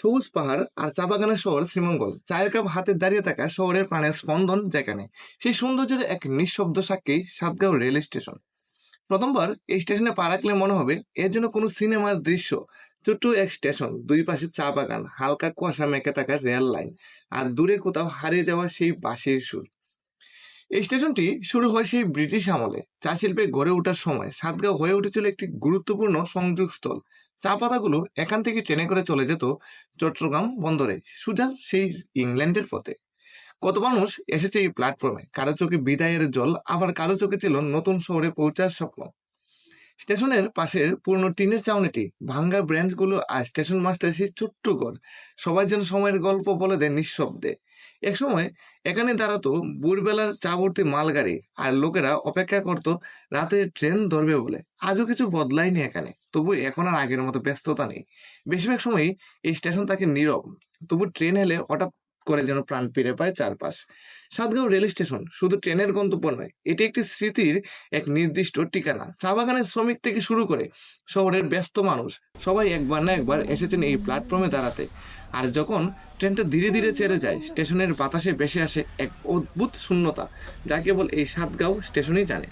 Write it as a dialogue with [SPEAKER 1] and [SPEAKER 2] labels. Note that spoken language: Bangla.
[SPEAKER 1] সবুজ পাহাড় আর চা বাগানের শহর শ্রীমঙ্গল। চায়ের কাপ হাতে দাঁড়িয়ে থাকা শহরের প্রাণের স্পন্দন যেখানে, সেই সৌন্দর্যের এক নিঃশব্দ সাক্ষী সাতগাঁও রেল স্টেশন। প্রথমবার এই স্টেশনে পা রাখলে মনে হবে এর জন্য কোনো সিনেমার দৃশ্য, ছোট্ট এক স্টেশন, দুই পাশে চা বাগান, হালকা কুয়াশা মেখে থাকা রেল লাইন, আর দূরে কোথাও হারিয়ে যাওয়া সেই বাঁশির সুর। এই স্টেশনটি শুরু হয় সেই ব্রিটিশ আমলে। চা শিল্পে গড়ে ওঠার সময় সাতগাঁও হয়ে উঠেছিল একটি গুরুত্বপূর্ণ সংযোগস্থল চা পাতাগুলো এখান থেকে ট্রেনে করে চলে যেত চট্টগ্রাম বন্দরে। সুজা সেই ইংল্যান্ডের পথে। কত মানুষ এসেছে এই প্ল্যাটফর্মে কারও চোখে বিদায়ের জল, আবার কারও চোখে ছিল নতুন শহরে পৌঁছার স্বপ্ন। স্টেশনের পাশের পুরনো টিনের চাউনিটি, ভাঙ্গা ব্রেঞ্চগুলো আর স্টেশন মাস্টার সেই ছোট্ট ঘর। সবাই যেন সময়ের গল্প বলে দেয় নিঃশব্দে। একসময় এখানে দাঁড়াতো ভোরবেলার চা ভর্তি মালগাড়ি আর লোকেরা অপেক্ষা করতো রাতে ট্রেন ধরবে বলে। আজও কিছু বদলায়নি এখানে, তবু এখন আর আগের মতো ব্যস্ততা নেই। বেশিরভাগ সময়ই এই স্টেশন তাকে নীরব। তবু ট্রেন এলে হঠাৎ করে যেন প্রাণ ফিরে পায় চারপাশ। সাতগাঁও রেল স্টেশন, শুধু ট্রেনের গন্তব্য নয়, এটি একটি স্মৃতির এক নির্দিষ্ট ঠিকানা। চা বাগানের শ্রমিক থেকে শুরু করে শহরের ব্যস্ত মানুষ, সবাই একবার না একবার এসেছেন এই প্ল্যাটফর্মে দাঁড়াতে। আর যখন ট্রেনটা ধীরে ধীরে ছেড়ে যায়, স্টেশনের বাতাসে ভেসে আসে এক অদ্ভুত শূন্যতা, যা কেবল এই সাতগাঁও স্টেশনই জানে।